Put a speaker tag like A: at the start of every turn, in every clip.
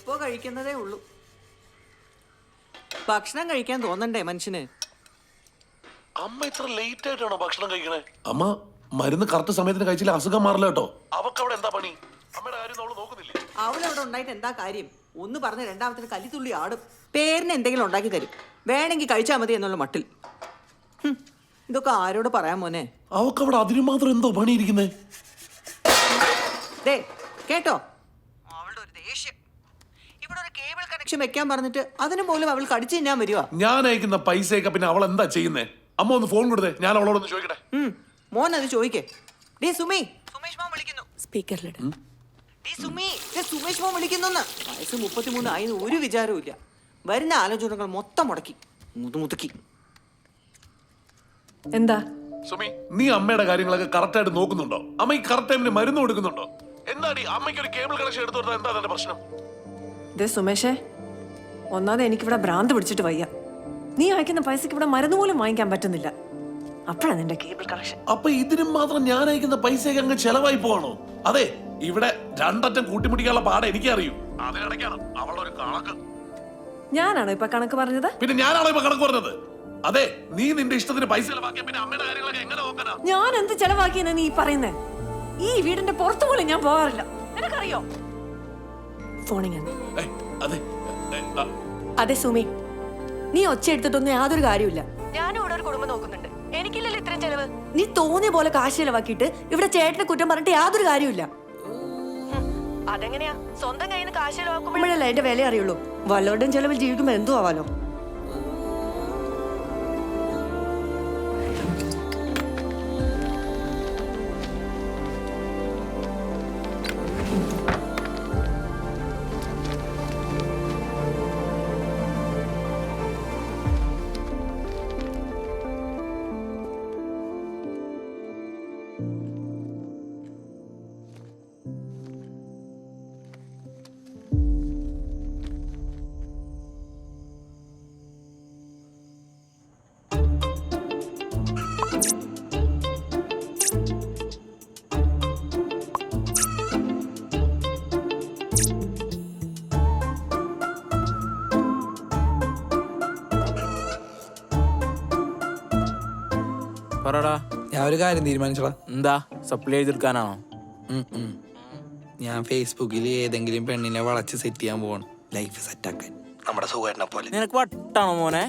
A: ഇപ്പോ കഴിക്കുന്നതേ ഉള്ളൂ. ഭക്ഷണം കഴിക്കാൻ തോന്നണ്ടേ മനുഷ്യന്?
B: അമ്മ ഇത്ര ലേറ്റ് ആയിട്ടാണോ ഭക്ഷണം കഴിക്കണേ? അമ്മ മരുന്ന് കറക്റ്റ് സമയത്തിന് കഴിച്ചില്ല അസുഖം മാറില്ല കേട്ടോ. അവക്ക് അവിടെ എന്താ പണി? അമ്മയുടെ കാര്യം അവൾ നോക്കുന്നില്ലേ?
A: അവളവിടെ ഉണ്ടായിട്ട് എന്താ കാര്യം? ഒന്ന് പറഞ്ഞ് രണ്ടാമത്തിന് തുള്ളി ആടും. പേരിന് എന്തെങ്കിലും ഉണ്ടാക്കി തരും. വേണമെങ്കിൽ കഴിച്ചാൽ മതി എന്നുള്ള മട്ടിൽ. ഹും, ഇതൊക്കെ ആരോട് പറയാൻ മോനെ?
B: അവക്ക് അവിടെ അതിന് മാത്രം എന്തോ പണിയിരിക്കുന്നേ?
A: ദേ കേട്ടോ അവളുടെ ഒരു ദേഷ്യം ഇവിടെ ഒരു വെക്കാൻ പറഞ്ഞിട്ട് അതിനു പോലും അവൾ കടിച്ചു തിന്നാൻ വരുവാ.
B: ഞാൻ അയക്കുന്ന പൈസയൊക്കെ പിന്നെ അവൾ എന്താ ചെയ്യുന്നേ? അമ്മ ഒന്ന് ഫോൺ കൊടുത്തേ. ഞാൻ അവളോടൊന്ന് ചോദിക്കട്ടെ?
A: ഉം, മോൻ അത് ചോദിക്കേ. ഡേ സുമി. സുമേഷ് മോൻ വിളിക്കുന്നു.
C: സ്പീക്കറിലിട്.
A: ഡേ സുമി. ദേ സുമേഷ് മോൻ വിളിക്കുന്നു വയസ്സ് മുപ്പത്തിമൂന്ന് ആയെന്ന് ഒരു വിചാരവും ഇല്ല വരുന്ന ആലോചനകൾ മൊത്തം മുടക്കി. മുതു മുതുക്കി.
C: എന്താ?
B: സുമി നീ അമ്മയുടെ കാര്യങ്ങളൊക്കെ കറക്റ്റ് ആയിട്ട് നോക്കുന്നുണ്ടോ? അമ്മ ഈ കറക്റ്റ് ടൈമിന് മരുന്ന് കൊടുക്കുന്നുണ്ടോ? എന്താടി അമ്മയ്ക്ക് ഒരു കേബിൾ കണക്ഷൻ എടുത്തു കൊടുത്താൽ എന്താ തന്റെ പ്രശ്നം?
C: ദേ സുമേഷേ ഒന്നാമത് എനിക്കിവിടെ ഭ്രാന്ത് പിടിച്ചിട്ട് വയ്യ. നീ അയക്കുന്ന പൈസക്ക് ഇവിടെ മരുന്ന് പോലും വാങ്ങിക്കാൻ പറ്റുന്നില്ല. അപ്പോഴാണ് നിന്റെ കേബിൾ കണക്ഷൻ
B: അപ്പൊ ഇതിനും മാത്രം ഞാൻ അയക്കുന്ന പൈസയൊക്കെ അങ്ങ് ചെലവായി പോവാണോ? അതെ ഇവിടെ രണ്ടറ്റം കൂട്ടിമുട്ടിക്കാനുള്ള പാടെ എനിക്കറിയൂ അതിനിടയ്ക്കാണ് അവളുടെ ഒരു കണക്ക്.
C: ഞാനാണോ ഇപ്പൊ കണക്ക് പറഞ്ഞത്?
B: പിന്നെ ഞാനാണോ ഇപ്പൊ കണക്ക് പറഞ്ഞത്? അതെ നീ നിന്റെ ഇഷ്ടത്തിന് പൈസ ചെലവാക്കിയ പിന്നെ അമ്മയുടെ കാര്യങ്ങളൊക്കെ എങ്ങനെ നോക്കാനാ?
C: ഞാൻ എന്ത് ചെലവാക്കിയെന്ന് നീ പറയുന്നേ? ഈ വീടിന്റെ പുറത്തു പോലും ഞാൻ പോകാറില്ല. നിനക്കറിയോ? ഫോണിങ്
B: അതെ.
C: അതെ സുമി. നീ ഒച്ച എടുത്തിട്ടൊന്നും യാതൊരു കാര്യമില്ല ഞാനും ഇവിടെ ഒരു കുടുംബം നോക്കുന്നുണ്ട്. എനിക്കില്ലല്ലോ ഇത്രയും ചെലവ്. നീ തോന്നിയ പോലെ കാശ് ചെലവാക്കിയിട്ട് ഇവിടെ ചേട്ടനെ കുറ്റം പറഞ്ഞിട്ട് യാതൊരു കാര്യമില്ല അതെങ്ങനെയാ? സ്വന്തം കയ്യിൽ നിന്ന് കാശ് ചെലവാക്കുമ്പോഴല്ലേ അതിന്റെ വില അറിയുള്ളൂ. വല്ലോരുടെയും ചെലവിൽ ജീവിക്കുമ്പോ എന്തു ആവാലോ
D: പറടാ.
E: ഞാൻ ഒരു കാര്യം തീരുമാനിച്ചടാ
D: എന്താ? സപ്ലൈ ചെയ്തെടുക്കാനാണോ.
E: ഞാൻ ഫേസ്ബുക്കിൽ ഏതെങ്കിലും പെണ്ണിനെ വളച്ച് സെറ്റ് ചെയ്യാൻ പോവാണ്. ലൈഫ് സെറ്റാക്കാൻ നമ്മുടെ സുഖേട്ടനെ പോലെ.
D: നിനക്ക് വട്ടാണോ മോനെ?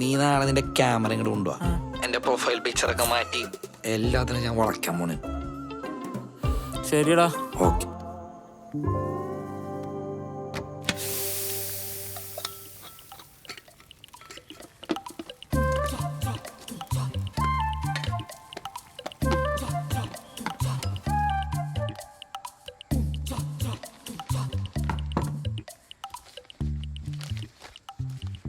E: നീ നാളെ നിന്റെ ക്യാമറ ഇങ്ങോട്ട് കൊണ്ടുപോവാ എന്റെ പ്രൊഫൈൽ പിക്ചറൊക്കെ മാറ്റി. എല്ലാത്തിനും ഞാൻ വളയ്ക്കാൻ പോണേ
D: ശരിടാ
E: ഓക്കെ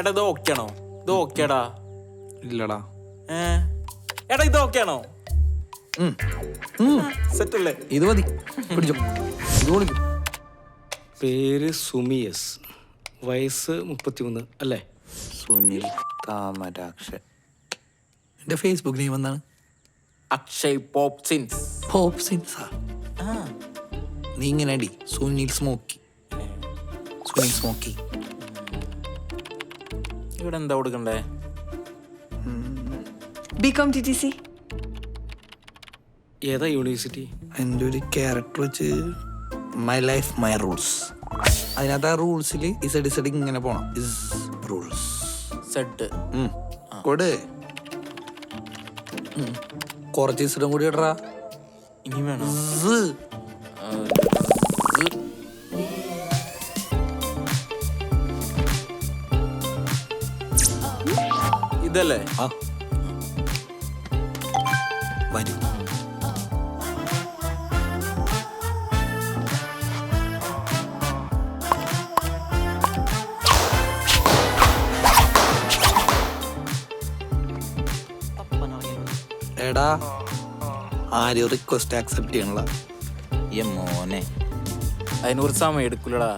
D: എടാ ഇത് ഓക്കെ ആണോ? ഇത് ഓക്കേടാ
E: ഇല്ലടാ.
D: ഏ? എടാ ഇത് ഓക്കെ ആണോ. സെറ്റ് അല്ലേ?
E: ഇത് മതി. പിടിച്ചോ. ഇത് വിളിക്കും
F: പേര് സുമിയസ്. വയസ്സ് മുപ്പത്തിമൂന്ന് അല്ലേ?
E: സുനിൽ താമരാക്ഷൻ എന്റെ ഫേസ്ബുക്ക് നെയിം എന്താണ്?
D: അക്ഷയ് പോപ്സിൻസ്.
E: പോപ്പ് സിൻസാ നീ ഇങ്ങനെ അടി. സുനിൽ സ്മോക്കി. സുനിൽ സ്മോക്കി.
D: ഇവിടെ എന്താ കൊടുക്കണ്ടേ?
C: ബികോം ടി ടി സി
F: ഏതാ യൂണിവേഴ്സിറ്റി
E: എന്റെ ഒരു ക്യാരക്ടർ വെച്ച് മൈ ലൈഫ് മൈ റൂൾസ് അതിനകത്ത് ആ റൂൾസിൽ ഇസഡ് ഇസഡ് ഇങ്ങനെ പോണം. ഇസ് റൂൾസ്
D: സെഡ്
E: കൊട്. കുറച്ച് ഇസഡും കൂടി ഇടറാ.
D: ഇനി വേണോ? ഇതല്ലേ?
E: വരൂ. എടാ ആരും റിക്വസ്റ്റ് ആക്സെപ്റ്റ് ചെയ്യണല്ല
G: മോനെ.
D: അതിന് കുറച്ച് സമയം എടുക്കൂലടാ.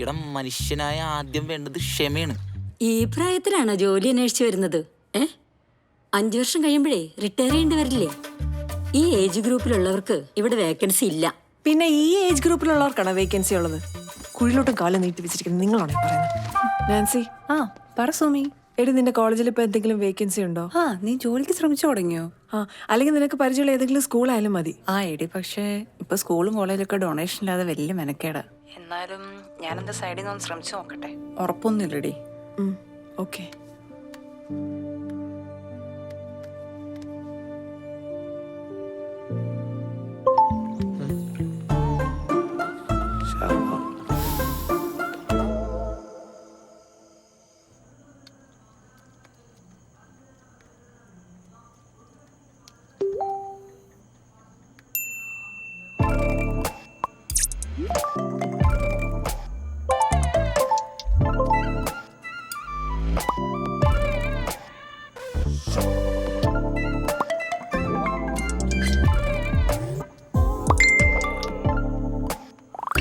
G: ഇടം മനുഷ്യനായ ആദ്യം വേണ്ടത് ക്ഷമയാണ്.
H: ഈ പ്രായത്തിലാണോ ജോലി അന്വേഷിച്ചു വരുന്നത്? ഏ? അഞ്ചു വർഷം കഴിയുമ്പോഴേ റിട്ടയർ ചെയ്യേണ്ടി വരില്ലേ? ഈ ഏജ് ഗ്രൂപ്പിലുള്ളവർക്ക് ഇവിടെ വേക്കൻസി ഇല്ല.
C: പിന്നെ ഈ ഏജ് ഗ്രൂപ്പിലുള്ളവർക്കാണ് വേക്കൻസി ഉള്ളത്? കുഴിലോട്ടും കാലം നീട്ടി വെച്ചിരിക്കുന്നത് നിങ്ങളാണ് പറയുന്നത്? നാൻസി
I: ആ പറ സോമി.
C: എടി നിന്റെ കോളേജിൽ ഇപ്പൊ എന്തെങ്കിലും വേക്കൻസി ഉണ്ടോ?
I: ആ നീ ജോലിക്ക് ശ്രമിച്ചു തുടങ്ങിയോ?
C: ആ അല്ലെങ്കിൽ നിനക്ക് പരിചയമുള്ള ഏതെങ്കിലും സ്കൂളായാലും മതി.
I: ആ എടി പക്ഷേ ഇപ്പൊ സ്കൂളും കോളേജൊക്കെ ഡൊണേഷൻ ഇല്ലാതെ വലിയ മെനക്കേടാ. എന്നാലും ഞാൻ എന്റെ സൈഡിൽ നിന്ന് ശ്രമിച്ചു നോക്കട്ടെ. ഉറപ്പൊന്നുമില്ലടി.
C: Okay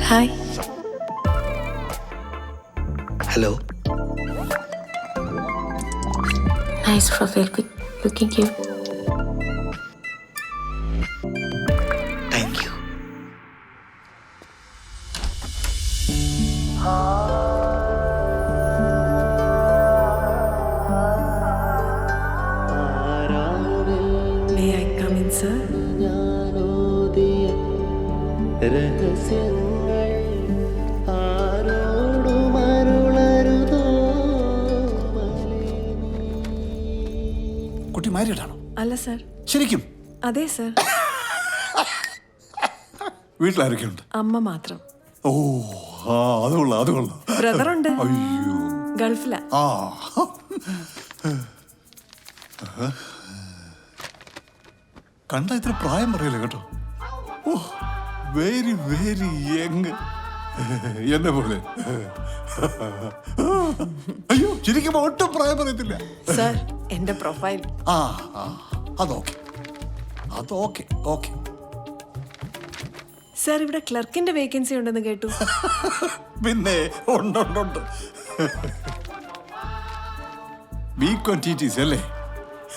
C: hi
E: hello
H: nice profile looking cute
J: married ആണോ
C: അല്ല സർ.
J: ശരിക്കും?
C: അതെ സർ.
J: വീട്ടിലാരൊക്കെയുണ്ട്?
C: അമ്മ മാത്രം.
J: ഓ ആ അത് കൊള്ളാം അത് കൊള്ളാം.
C: ബ്രദറുണ്ട്.
J: അയ്യോ.
C: ഗൾഫിലാ.
J: ആ. കണ്ട ഇത്ര പ്രായം പറയല്ലേ കേട്ടോ? ഓ വെരി വെരി യങ് എന്നെ പോലെ. അയ്യോ ശരിക്കും ഒട്ടും പ്രായം പറയത്തില്ല.
C: സർ എന്റെ പ്രൊഫൈൽ.
J: ആ ആ അതോക്കെ അതോക്കെ ഓക്കെ
C: സർ ഇവിടെ ക്ലർക്കിന്റെ വേക്കൻസി ഉണ്ടെന്ന് കേട്ടു.
J: പിന്നെ ഉണ്ടുണ്ടുണ്ട് ഉണ്ട് ബി ക്വാണ്ടിറ്റീസ് അല്ലേ?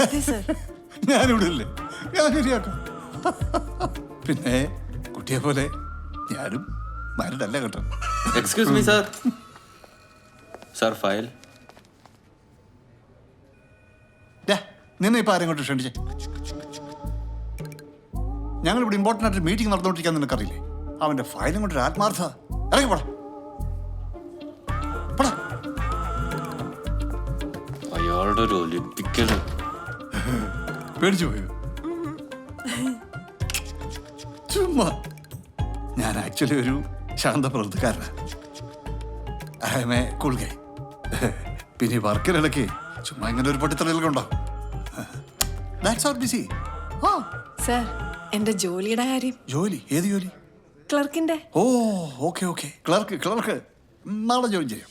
C: അതെ സർ.
J: ഞാനിവിടെ ഇല്ലേ. ഞാൻ ശരിയാക്കാം. പിന്നെ കുട്ടിയെ പോലെ ഞാനും മാരിഡല്ല കേട്ടോ.
F: Excuse me sir sir file
J: നിന്നെ ഇപ്പം ആരെയും കൊണ്ട് ക്ഷണിച്ചേ? ഞങ്ങൾ ഇവിടെ ഇമ്പോർട്ടന്റ് ആയിട്ട് മീറ്റിംഗ് നടന്നുകൊണ്ടിരിക്കാൻ നിനക്കറിയില്ലേ അവന്റെ ഫയലും കൊണ്ടൊരു ആത്മാർത്ഥ. ഇറങ്ങി പോടാ.
F: അയാളുടെ ഒരു ഒലിപ്പിക്കൽ
J: പേടിച്ചു പോയോ? ചുമ്മാ. ഞാൻ ആക്ച്വലി ഒരു ശാന്ത പ്രവൃത്തിക്കാരനാണ് I am a cool guy പിന്നെ വർക്കിനിടയ്ക്ക് ചുമ്മാ ഇങ്ങനെ ഒരു പൊട്ടിത്തെളികളൊക്കെ ഉണ്ടാവും ദാറ്റ്സ് അവർ ബിസി ആ
C: സർ എന്റെ ജോലിയുടെ കാര്യം.
J: ജോലി? ഏത് ജോലി?
C: ക്ലർക്കിന്റെ.
J: ഓ ഓക്കെ ഓക്കെ. Clerk clerk. നാളെ ജോയിൻ ചെയ്യാം.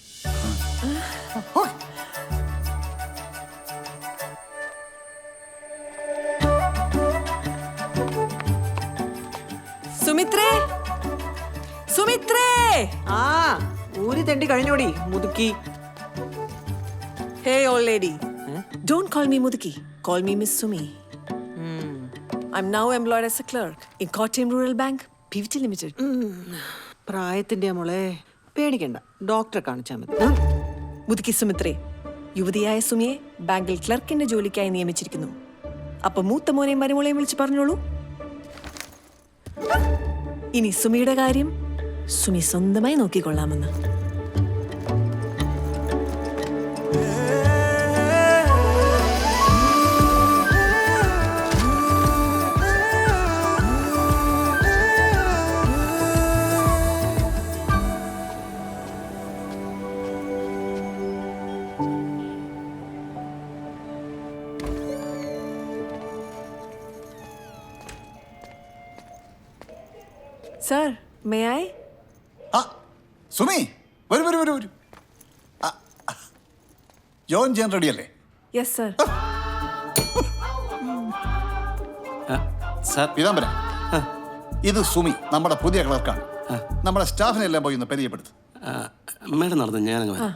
C: സുമിത്രേ സുമിത്രേ.
A: ആ ഊരി തെണ്ടി കഴിഞ്ഞോടി മുതുക്കി.
C: Hey old lady don't call me മുതുക്കി. Call me Miss Sumi. Am now employed as a clerk in Kottayam rural bank P V T limited
A: പ്രായത്തിന്റെ മോളെ. പേടിക്കണ്ട. ഡോക്ടറെ കാണിച്ചാൽ മതി.
C: മുതുക്കി സുമിത്രേ യുവതിയായ സുമിയെ ബാങ്കിൽ ക്ലർക്കിന്റെ ജോലിക്കായി നിയമിച്ചിരിക്കുന്നു. അപ്പൊ മൂത്ത മോനെയും മരുമോളെയും വിളിച്ച് പറഞ്ഞോളൂ. ഇനി സുമിയുടെ കാര്യം സുമി സ്വന്തമായി നോക്കിക്കൊള്ളാമെന്ന്. Sir, may I?
J: ആ സുമി വരൂ വരൂ വരൂ വരൂ. ആ, ആ. ജോൺ ചെയ്യാൻ റെഡിയല്ലേ?
C: Yes sir
K: sir.
J: പീതാംബര ഇത് സുമി നമ്മുടെ പുതിയ ക്ലർക്കാണ്. നമ്മുടെ സ്റ്റാഫിനെ എല്ലാം പോയി ഒന്ന് പരിചയപ്പെടുത്തു.
L: മേഡം നടന്നു ഞാനങ്ങ് വരാം.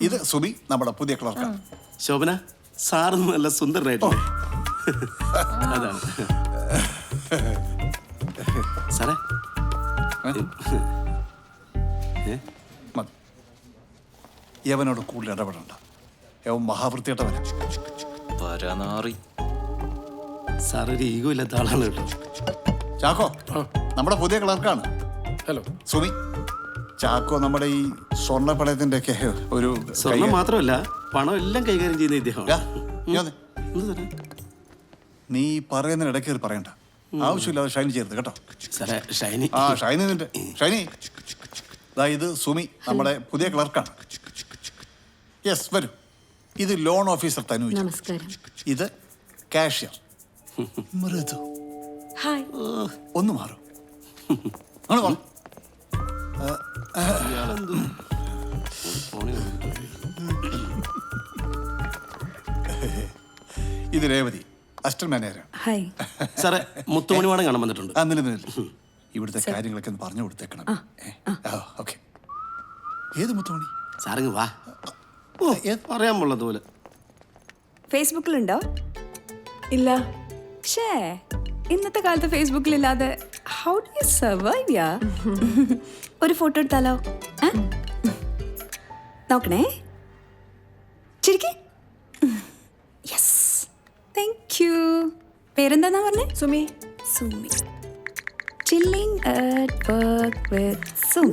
J: ഇത് സുബി നമ്മുടെ പുതിയ ക്ലർക്ക്
L: ശോഭന സാറ് നല്ല സുന്ദരനായിട്ടില്ലേ? അതാണ്. സാറേ.
J: യവനോട് കൂടുതൽ ഇടപെടണ്ട. യവൻ മഹാവൃത്തിയിട്ടവനാ.
K: പരനാറി
L: സാർ ഒരു ഈഗോ ഇല്ലാത്ത ആളാണ് കേട്ടോ.
J: ചാക്കോ നമ്മുടെ പുതിയ ക്ലർക്കാണ്. ഹലോ. സുമി ചാക്കോ നമ്മുടെ ഈ സ്വർണ പണയത്തിന്റെ ഒക്കെ ഒരു
L: സ്വർണം മാത്രമല്ല പണം എല്ലാം കൈകാര്യം ചെയ്യുന്ന ഇദ്ദേഹം
J: ഡാ, നീ വന്നേ. നീ പറയണ്ട ആവശ്യമില്ല പറയണ്ട. ആവശ്യമില്ലാതെ ഷൈനി ചേർത്ത് കേട്ടോ.
L: സാറേ ഷൈനി.
J: ആ ഷൈനി നിന്റെ ഷൈനി. ദാ ഇത് സുമി നമ്മുടെ പുതിയ ക്ലർക്കാണ്. യെസ് വരൂ. ഇത് ലോൺ ഓഫീസർ തനൂജ്
H: നമസ്കാരം.
J: ഇത് കാഷ്യർ. മൃദു. ഒന്ന് മാറും. അങ്ങോട്ട് വാ. ഇത് രേവതി അസിസ്റ്റന്റ് മാനേജറാണ്.
I: ഹായ്.
L: സാറേ മുത്തുമണിവാടം കാണാൻ വന്നിട്ടുണ്ട്.
J: ആ നില നില. ഇവിടുത്തെ കാര്യങ്ങളൊക്കെ ഒന്ന് പറഞ്ഞു കൊടുത്തേക്കണം. ഓക്കെ. ഏത് മുത്തുമണി?
L: സാറിങ് വാ. ഓ പറയാൻ പോലെ
I: ഫേസ്ബുക്കിലുണ്ടോ?
C: ഇല്ല.
I: ഷേ ഇന്നത്തെ കാലത്ത് ഫേസ്ബുക്കിലില്ലാതെ how do you survive ya ഒരു ഫോട്ടോ എടുത്താലോ? നോക്കണേ. ശരിക്ക് യെസ് താങ്ക് യു പേരെന്താന്നാ പറഞ്ഞേ?
C: Sumi.
I: Sumi. Chilling at work with Sumi